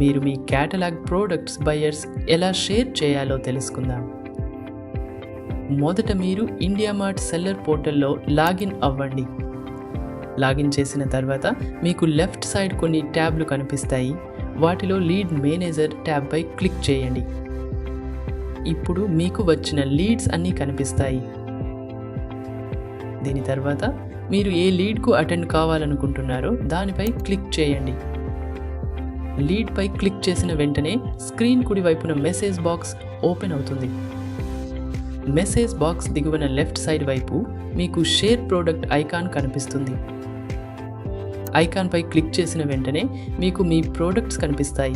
మీరు మీ catalogue products buyers ఎలా షేర్ చేయాలో తెలుసుకుందాం. మొదట మీరు ఇండియా మార్ట్ సెల్లర్ పోర్టల్లో లాగిన్ అవ్వండి. లాగిన్ చేసిన తర్వాత మీకు లెఫ్ట్ సైడ్ కొన్ని ట్యాబ్లు కనిపిస్తాయి. వాటిలో లీడ్ మేనేజర్ ట్యాబ్పై క్లిక్ చేయండి. ఇప్పుడు మీకు వచ్చిన లీడ్స్ అన్నీ కనిపిస్తాయి. దీని తర్వాత మీరు ఏ లీడ్కు అటెండ్ కావాలనుకుంటున్నారో దానిపై క్లిక్ చేయండి. లీడ్పై క్లిక్ చేసిన వెంటనే స్క్రీన్ కుడి వైపున మెసేజ్ బాక్స్ ఓపెన్ అవుతుంది. మెసేజ్ బాక్స్ దిగువన లెఫ్ట్ సైడ్ వైపు మీకు షేర్ ప్రోడక్ట్ ఐకాన్ కనిపిస్తుంది. ఐకాన్పై క్లిక్ చేసిన వెంటనే మీకు మీ ప్రోడక్ట్స్ కనిపిస్తాయి.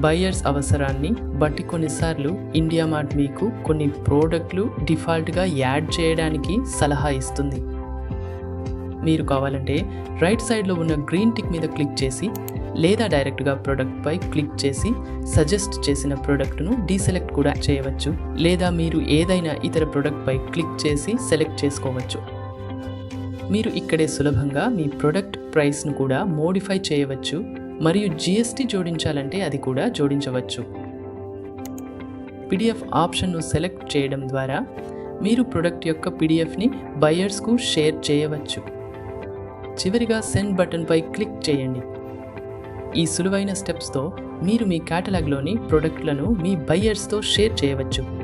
బయ్యర్స్ అవసరాన్ని బట్టి కొన్నిసార్లు ఇండియా మార్ట్ మీకు కొన్ని ప్రోడక్ట్లు డిఫాల్ట్గా యాడ్ చేయడానికి సలహా ఇస్తుంది. మీరు కావాలంటే రైట్ సైడ్లో ఉన్న గ్రీన్ టిక్ మీద క్లిక్ చేసి లేదా డైరెక్ట్గా ప్రోడక్ట్పై క్లిక్ చేసి సజెస్ట్ చేసిన ప్రోడక్ట్ను డీసెలెక్ట్ కూడా చేయవచ్చు లేదా మీరు ఏదైనా ఇతర ప్రోడక్ట్పై క్లిక్ చేసి సెలెక్ట్ చేసుకోవచ్చు. మీరు ఇక్కడే సులభంగా మీ ప్రొడక్ట్ ప్రైస్ను కూడా మోడిఫై చేయవచ్చు మరియు జిఎస్టీ జోడించాలంటే అది కూడా జోడించవచ్చు. పిడిఎఫ్ ఆప్షన్ను సెలెక్ట్ చేయడం ద్వారా మీరు ప్రొడక్ట్ యొక్క పిడిఎఫ్ని బయర్స్కు షేర్ చేయవచ్చు. చివరిగా సెండ్ బటన్పై క్లిక్ చేయండి. ఈ సులువైన స్టెప్స్తో మీరు మీ క్యాటలాగ్లోని ప్రొడక్ట్లను మీ బయ్యర్స్తో షేర్ చేయవచ్చు.